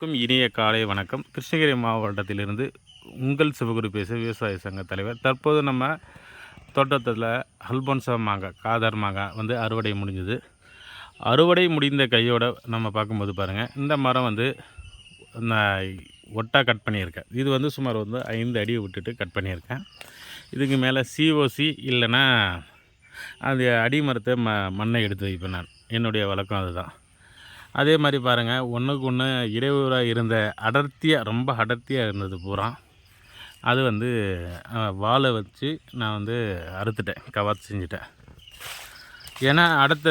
அனைவருக்கும் இனிய காலை வணக்கம். கிருஷ்ணகிரி மாவட்டத்திலிருந்து உங்கள் சிவகுரு பேச விவசாய சங்க தலைவர். தற்போது நம்ம தோட்டத்தில் அல்போன்சா மாங்காய் காதர் மாங்காய் வந்து அறுவடை முடிஞ்சது. அறுவடை முடிந்த கையோட நம்ம பார்க்கும்போது பாருங்கள் இந்த மரம் வந்து நான் ஒட்டா கட் பண்ணியிருக்கேன். இது வந்து சுமார் வந்து ஐந்து அடி விட்டுட்டு கட் பண்ணியிருக்கேன். இதுக்கு மேலே சிஓசி இல்லைன்னா அந்த அடிமரத்தை ம மண்ணை எடுத்து வைப்பேன் நான். என்னுடைய வழக்கம் அதுதான். அதே மாதிரி பாருங்கள் ஒன்றுக்கு ஒன்று இடையூறாக இருந்த அடர்த்தியாக ரொம்ப அடர்த்தியாக இருந்தது பூரா. அது வந்து வாழை வச்சு நான் வந்து அறுத்துட்டேன் கவாத்து செஞ்சுட்டேன். ஏன்னா அடுத்த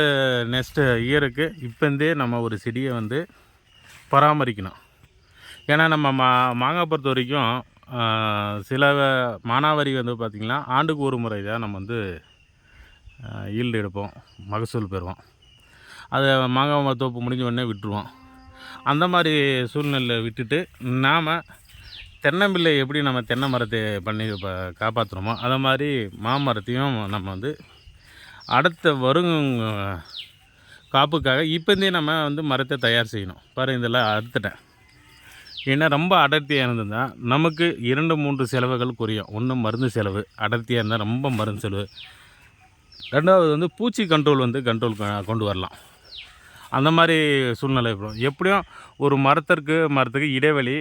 நெக்ஸ்ட்டு இயருக்கு இப்போந்தே நம்ம ஒரு செடியை வந்து பராமரிக்கணும். ஏன்னா நம்ம மா மாங்காய் பொறுத்த வரைக்கும் சில மானாவாரி வந்து பார்த்திங்கன்னா ஆண்டுக்கு ஒரு முறை தான் நம்ம வந்து ஈல்டு எடுப்போம் மகசூல் பெறுவோம். அதை மாங்காய் தோப்பு முடிஞ்ச உடனே விட்டுருவோம். அந்த மாதிரி சூழ்நிலையில் விட்டுட்டு நாம் தென்னம்பிள்ளை எப்படி நம்ம தென்னை மரத்தை பண்ணி இப்போ காப்பாற்றுறோமோ அதை மாதிரி மாமரத்தையும் நம்ம வந்து அடுத்த வரும் காப்புக்காக இப்போந்தே நம்ம வந்து மரத்தை தயார் செய்யணும். பாரு இதெல்லாம் அறுத்துட்டேன். ஏன்னா ரொம்ப அடர்த்தியாக இருந்ததுன்னா நமக்கு இரண்டு மூன்று செலவுகள் குறையும். ஒன்று மருந்து செலவு அடர்த்தியாக இருந்தால் ரொம்ப மருந்து செலவு. ரெண்டாவது வந்து பூச்சி கண்ட்ரோல் வந்து கண்ட்ரோல் கொண்டு வரலாம். அந்த மாதிரி சூழ்நிலை வரும் எப்படியும் ஒரு மரத்திற்கு மரத்துக்கு இடைவெளி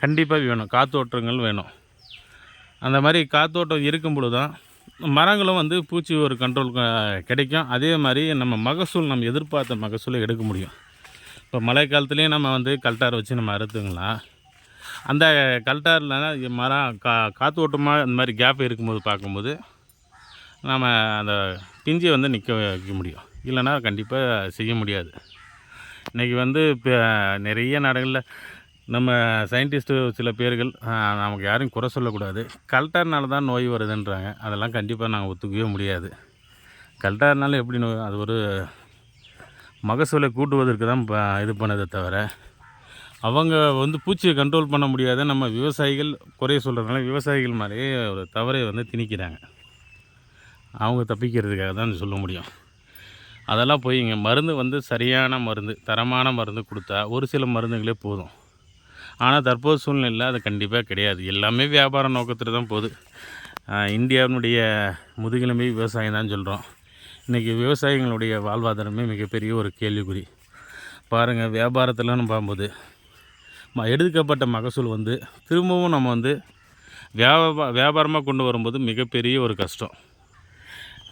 கண்டிப்பாக வேணும். காத்தோட்டங்கள் வேணும். அந்த மாதிரி காத்தோட்டம் இருக்கும் பொழுது தான் மரங்களும் வந்து பூச்சி ஒரு கண்ட்ரோல் கிடைக்கும். அதே மாதிரி நம்ம மகசூல் நம்ம எதிர்பார்த்த மகசூலை எடுக்க முடியும். இப்போ மழை காலத்துலேயும் நம்ம வந்து கல்டார் வச்சு நம்ம அறுத்துங்களா? அந்த கல்டாரில் மரம் கா காத்தோட்டமாக இந்த மாதிரி கேப் இருக்கும்போது பார்க்கும்போது நாம் அந்த பிஞ்சை வந்து நிற்க வைக்க முடியும். இல்லைன்னா கண்டிப்பாக செய்ய முடியாது. இன்றைக்கி வந்து இப்போ நிறைய நாடுகளில் நம்ம சயின்டிஸ்ட்டு சில பேர்கள் நமக்கு யாரையும் குறை சொல்லக்கூடாது. கல்ட்டார்னால தான் நோய் வருதுன்றாங்க. அதெல்லாம் கண்டிப்பாக நாங்கள் ஒத்துக்கவே முடியாது. கல்ட்டார்னால எப்படி நோய் அது ஒரு மகசூலை கூட்டுவதற்கு தான் ப- இது பண்ணதை தவிர அவங்க வந்து பூச்சியை கண்ட்ரோல் பண்ண முடியாத நம்ம விவசாயிகள் குறைய சொல்கிறதுனால விவசாயிகள் மாதிரியே ஒரு தவறை வந்து திணிக்கிறாங்க. அவங்க தப்பிக்கிறதுக்காக தான் சொல்ல முடியும். அதெல்லாம் போய் இங்கே மருந்து வந்து சரியான மருந்து தரமான மருந்து கொடுத்தா ஒரு சில மருந்துகளே போதும். ஆனால் தற்போது சூழ்நிலையில் அது கண்டிப்பாக கிடையாது. எல்லாமே வியாபார நோக்கத்தில் தான் போகுது. இந்தியாவினுடைய முதுகெலும்பே விவசாயம் தான் சொல்கிறோம் இன்றைக்கி விவசாயிகளுடைய வாழ்வாதாரமே மிகப்பெரிய ஒரு கேள்விக்குறி. பாருங்கள் வியாபாரத்தில்னு பார்க்கும்போது ம எடுக்கப்பட்ட மகசூல் வந்து திரும்பவும் நம்ம வந்து வியாபா வியாபாரமாக கொண்டு வரும்போது மிகப்பெரிய ஒரு கஷ்டம்.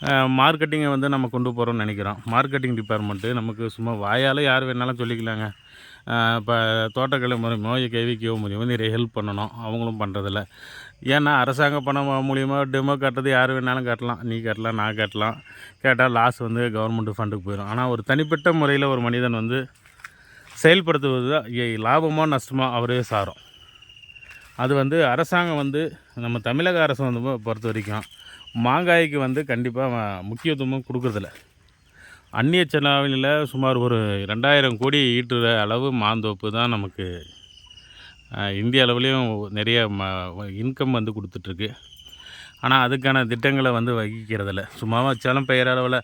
மார்க்கெட்டிங்கை வந்து நம்ம கொண்டு போகிறோம்னு நினைக்கிறோம். மார்க்கெட்டிங் டிபார்ட்மெண்ட்டு நமக்கு சும்மா வாயால் யார் வேணாலும் சொல்லிக்கலாங்க. இப்போ தோட்டக்கலை முறை நோயை மூலியமோ நிறைய ஹெல்ப் பண்ணணும். அவங்களும் பண்ணுறதில்ல ஏன்னா அரசாங்க பணம் மூலியமாக டெமோ கட்டுறது யார் வேணாலும் கட்டலாம். நீ கட்டலாம் நான் கட்டலாம். கேட்டால் லாஸ் வந்து கவர்மெண்ட் ஃபண்டுக்கு போயிடும் ஆனால் ஒரு தனிப்பட்ட முறையில் ஒரு மனிதன் வந்து செயல்படுத்துவது தான் எ- லாபமோ நஷ்டமோ அவரே சாரும். அது வந்து அரசாங்கம் வந்து நம்ம தமிழக அரசு வந்து பொறுத்த வரைக்கும் மாங்காய்க்கு வந்து கண்டிப்பாக முக்கியத்துவம் கொடுக்குறதில்ல. அந்நிய செலவில் சுமார் ஒரு ரெண்டாயிரம் கோடி ஈட்டுற அளவு மாந்தோப்பு தான் நமக்கு இந்திய அளவுலேயும் நிறைய ம இன்கம் வந்து கொடுத்துட்ருக்கு. ஆனால் அதுக்கான திட்டங்களை வந்து வகிக்கிறதில்ல. சும்மா வச்சாலும் பெயர் அளவில்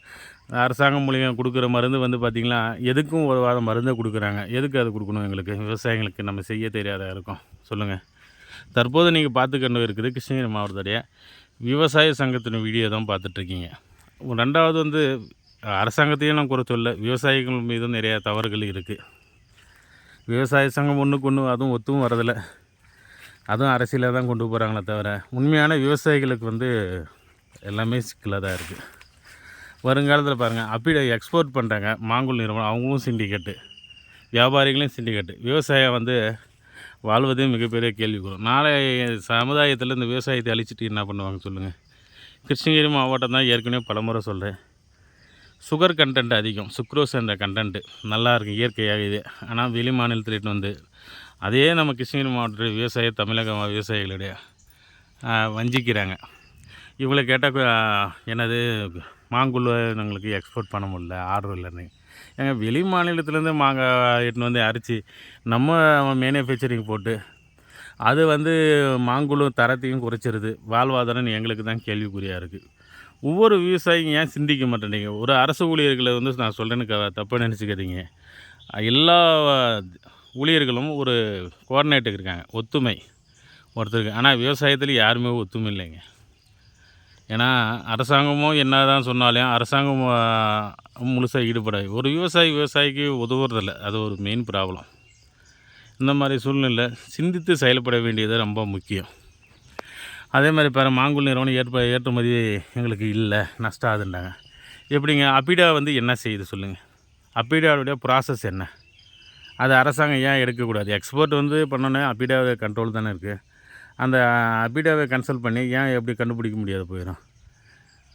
அரசாங்கம் மூலியம் கொடுக்குற மருந்து வந்து பார்த்திங்கன்னா எதுக்கும் ஒரு வாரம் மருந்தை கொடுக்குறாங்க. எதுக்கு அது கொடுக்கணும் எங்களுக்கு? விவசாயிகளுக்கு நம்ம செய்ய தெரியாத இருக்கும். சொல்லுங்கள் தற்போது நீங்கள் பார்த்து கண்டு இருக்குது கிருஷ்ணகிரி மாவட்டத்துடைய விவசாய சங்கத்தின் வீடியோ தான் பார்த்துட்ருக்கீங்க. ரெண்டாவது வந்து அரசாங்கத்தையும் நான் குறை சொல்ல விவசாயிகள் மீதும் நிறையா தவறுகள் இருக்குது விவசாய சங்கம் ஒன்றுக்கு ஒன்று அதுவும் ஒத்துவும் வரதில்லை. அதுவும் அரசியலாக தான் கொண்டு போகிறாங்களே தவிர உண்மையான விவசாயிகளுக்கு வந்து எல்லாமே சிக்கலாக தான் இருக்குது வருங்காலத்தில் பாருங்கள் அப்படி எக்ஸ்போர்ட் பண்ணுறாங்க மாங்குள் நிறுவனம் அவங்களும் சிண்டிகேட்டு வியாபாரிகளையும் சிண்டிகேட்டு விவசாயம் வந்து வாழ்வதே மிகப்பெரிய கேள்விக்குறோம் நாளை சமுதாயத்தில் இந்த விவசாயத்தை அழிச்சிட்டு என்ன பண்ணுவாங்க சொல்லுங்கள் கிருஷ்ணகிரி மாவட்டம் தான் ஏற்கனவே பலமுறை சொல்கிறேன் சுகர் கண்டென்ட் அதிகம். சுக்ரோஸ் என்ற கண்டென்ட்டு நல்லா இருக்கும் இயற்கையாக இது. ஆனால் வெளி மாநிலத்தில் வந்து அதே நம்ம கிருஷ்ணகிரி மாவட்ட விவசாய தமிழக விவசாயிகளுடைய வஞ்சிக்கிறாங்க. இவங்களை கேட்டால் என்னது மாங்குள்ள எங்களுக்கு எக்ஸ்போர்ட் பண்ண முடியல ஆர்டர் இல்லைன்னு. ஏங்க வெளி மாநிலத்துலேருந்து மாங்காய் எட்டுன்னு வந்து அரைச்சி நம்ம மேனுஃபேக்சரிங் போட்டு அது வந்து மாங்குழு தரத்தையும் குறைச்சிருது. வாழ்வாதாரம் எங்களுக்கு தான் கேள்விக்குறியாக இருக்குது ஒவ்வொரு விவசாயிங்க ஏன் சிந்திக்க மாட்டேன்றீங்க? ஒரு அரசு ஊழியர்களை வந்து நான் சொல்கிறேன்னு க தப்பாக நினச்சிக்கிறீங்க எல்லா ஊழியர்களும் ஒரு கோஆர்டினேட்டர் இருக்காங்க ஒத்துமை. ஒருத்தருக்கு ஆனால் விவசாயத்தில் யாருமே ஒத்துமை இல்லைங்க. ஏன்னா அரசாங்கமும் என்ன தான் சொன்னாலும் அரசாங்கம் முழுசாக ஈடுபடாது. ஒரு விவசாயி விவசாயிக்கு உதவுறதில்ல. அது ஒரு மெயின் ப்ராப்ளம் இந்த மாதிரி சூழ்நிலை சிந்தித்து செயல்பட வேண்டியது ரொம்ப முக்கியம். அதே மாதிரி பாரு மாங்குள் நிறுவனம் ஏற்ப ஏற்றுமதி எங்களுக்கு இல்லை நஷ்டம் ஆகுதுன்றாங்க. எப்படிங்க? அப்பிடா வந்து என்ன செய்யுது சொல்லுங்கள் அப்பிடாவுடைய ப்ராசஸ் என்ன? அது அரசாங்கம் ஏன் எடுக்கக்கூடாது? எக்ஸ்போர்ட் வந்து பண்ணோன்னே அப்பிடாவை கண்ட்ரோல் தானே இருக்குது அந்த அபிடாவை கன்சல்ட் பண்ணி ஏன் எப்படி கண்டுபிடிக்க முடியாது போயிடும்?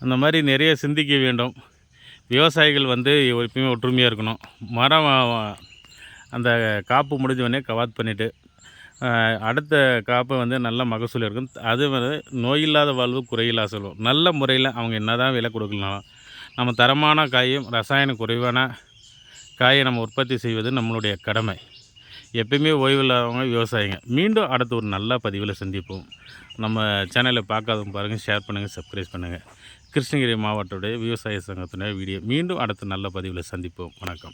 அந்த மாதிரி நிறைய சிந்திக்க வேண்டும். விவசாயிகள் வந்து எப்பயுமே ஒற்றுமையாக இருக்கணும். மரம் அந்த காப்பு முடிஞ்ச உடனே கவாத் பண்ணிவிட்டு அடுத்த காப்பை வந்து நல்ல மகசூல் இருக்கும். அது வந்து நோயில்லாத வாழ்வு குறையில்லா செல்வம். நல்ல முறையில் அவங்க என்ன தான் விலை கொடுக்கலாம் நம்ம தரமான காயும் ரசாயன குறைவான காயை நம்ம உற்பத்தி செய்வது நம்மளுடைய கடமை. எப்பயுமே ஓய்வு இல்லாதவங்க விவசாயிங்க. மீண்டும் அடுத்த ஒரு நல்ல பதிவில் சந்திப்போம். நம்ம சேனலை பார்க்காதவங்க பாருங்கள் ஷேர் பண்ணுங்கள் சப்ஸ்கிரைப் பண்ணுங்கள் கிருஷ்ணகிரி மாவட்டத்துடைய விவசாய சங்கத்தினுடைய வீடியோ. மீண்டும் அடுத்த நல்ல பதிவில் சந்திப்போம். வணக்கம்.